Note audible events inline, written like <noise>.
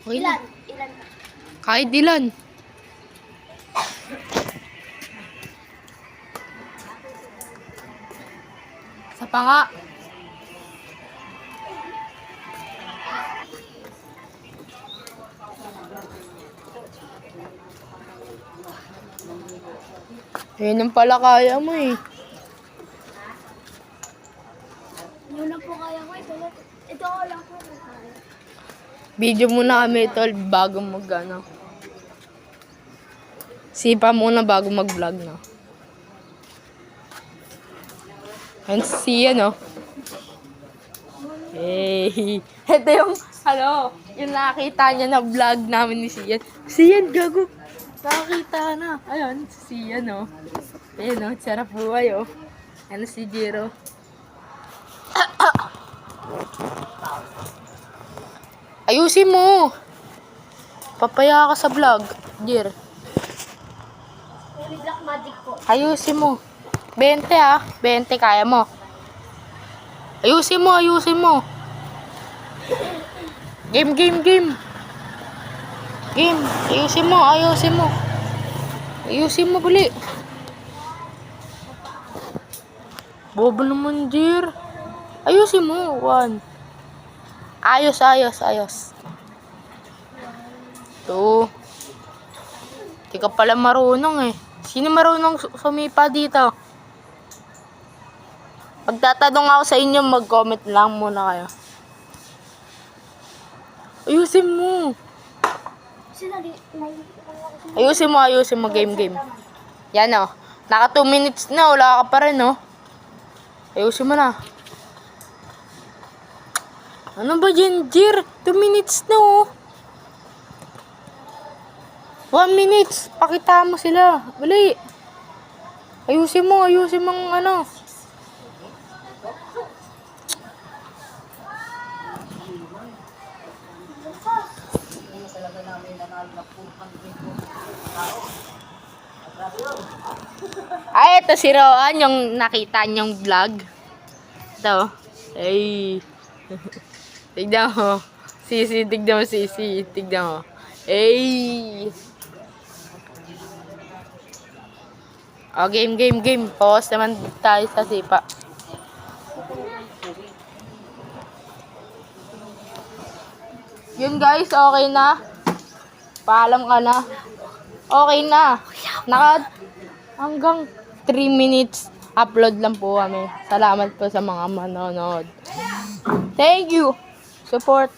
Okay Ilan? Ilan pa? Kahit ilan. Sa pa nga. Yun yung pala kaya mo eh. Yun lang po kaya ko. Ito, lang- ito lang po. kaya. Video muna kami tol bago mag ano. Sipa muna bago mag-vlog na. And si ano. Hey. <laughs> Ito yung ano, yung nakita niya na vlog namin ni Sian. Sian, gago. Nakakita na. Ayun, si Sian, oh. Ayun, oh. Sarap buhay, oh. Ano si Jiro. Ayusin mo. Papaya ka sa vlog. Jir. May black magic po. Ayusin mo. 20 ah. 20 kaya mo. Ayusin mo, ayusin mo. Game, game, game. Game. Ayusin mo, ayusin mo. Ayusin mo, bali. Bobo naman, Jir. Ayusin mo. One. Ayos, ayos, ayos. Two. Di ka pala marunong eh. Sino marunong su- sumipa dito? Pagtatanong ako sa inyo, mag-comment lang muna kayo. Ayusin mo. Ayusin mo, ayusin mo, game, game. Yan o. Naka 2 minutes na, wala ka pa rin o. Ayusin mo na. Ano ba dyan, Jir? 2 minutes na o. 1 minutes. Pakita mo sila. Bali. Ayusin mo, ayusin mo ano. Ay, ito si Roan, yung nakita niyong vlog. Ito. Ay. Tignan mo. Sisi, tignan mo, Sisi. Tignan mo. Ay. O, game, game, game. Pause naman tayo sa sipa. Yun guys, okay na. Paalam ka na. Okay na. Naka hanggang 3 minutes upload lang po kami. Salamat po sa mga manonood. Thank you. Support.